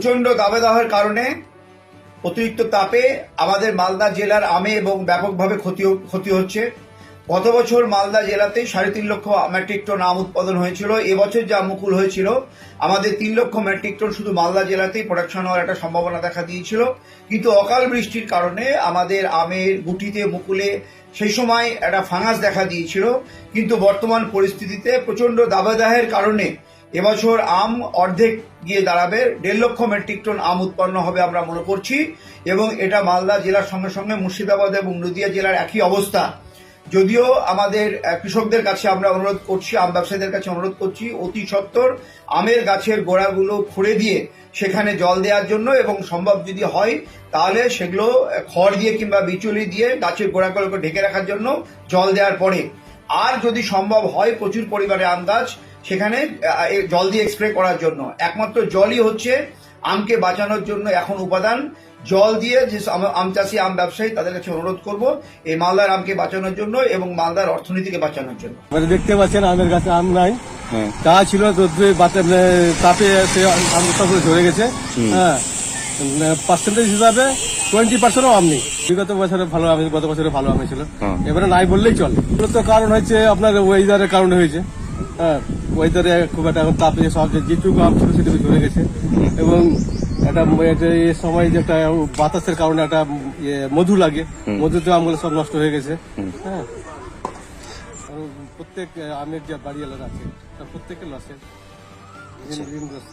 প্রচণ্ড দাবেদাহের কারণে অতিরিক্ত তাপে আমাদের মালদা জেলার আমে এবং ব্যাপকভাবে ক্ষতি ক্ষতি হচ্ছে। গত বছর মালদা জেলাতে সাড়ে তিন লক্ষ মেট্রিক টন আম উৎপাদন হয়েছিল। এবছর যা মুকুল হয়েছিল, আমাদের তিন লক্ষ মেট্রিক টন শুধু মালদা জেলাতেই প্রোডাকশন হওয়ার একটা সম্ভাবনা দেখা দিয়েছিল। কিন্তু অকাল বৃষ্টির কারণে আমাদের আমের গুটিতে, মুকুলে সেই সময় একটা ফাঙ্গাস দেখা দিয়েছিল। কিন্তু বর্তমান পরিস্থিতিতে প্রচণ্ড দাবেদাহের কারণে এবছর আম অর্ধেক গিয়ে দাঁড়াবে, দেড় লক্ষ মেট্রিক টন আম উৎপন্ন হবে আমরা মনে করছি এবং এটা মালদা জেলার সঙ্গে সঙ্গে মুর্শিদাবাদ এবং নদিয়া জেলার একই অবস্থা। যদিও আমাদের কৃষকদের কাছে আমরা অনুরোধ করছি, আম ব্যবসায়ীদের কাছে অনুরোধ করছি, অতি সত্বর আমের গাছের গোড়াগুলো খুঁড়ে দিয়ে সেখানে জল দেওয়ার জন্য এবং সম্ভব যদি হয়, তাহলে সেগুলো খড় দিয়ে কিংবা বিচুলি দিয়ে গাছের গোড়াগুলোকে ঢেকে রাখার জন্য জল দেওয়ার পরে। আর যদি সম্ভব হয়, প্রচুর পরিমাণে আম গাছ সেখানে জল দিয়ে স্প্রে করার জন্য। একমাত্র জলই হচ্ছে আমকে বাঁচানোর জন্য এখন উপাদান। জল দিয়ে যে আম- চাষি আম ব্যবসায়ী তাদের কাছে অনুরোধ করব এই মালদার আমকে বাঁচানোর জন্য এবং মালদার অর্থনীতিকে বাঁচানোর জন্য। মানে দেখতে পাচ্ছেন আমের গাছে আম নাই। হ্যাঁ। তা ছিল রোদ্রে বাতা- মানে তাপে সে আম ঝরে গেছে। হ্যাঁ। পার্সেন্টেজ হিসাবে টোয়েন্টি পার্সেন্টও আম বিগত বছরে ভালো আম গত বছরে ভালো আম ছিল হ্যাঁ। এবারে নাই বললেই চলে। মূলত কারণ হয়েছে আপনার ওয়েদারের কারণে হয়েছে। হ্যাঁ। ওয়েদারে খুব একটা এখন তাপে সব যে যেটুকু আম ছিল সেটুকু ঝরে গেছে। এবং একটা সময় যে একটা বাতাসের কারণে একটা ইয়ে মধু লাগে। মধুতে আমগুলো সব নষ্ট হয়ে গেছে। হ্যাঁ। প্রত্যেক আমের যে বাড়িওয়ালারা আছে তার প্রত্যেকের লসে ঋণগ্রস্ত।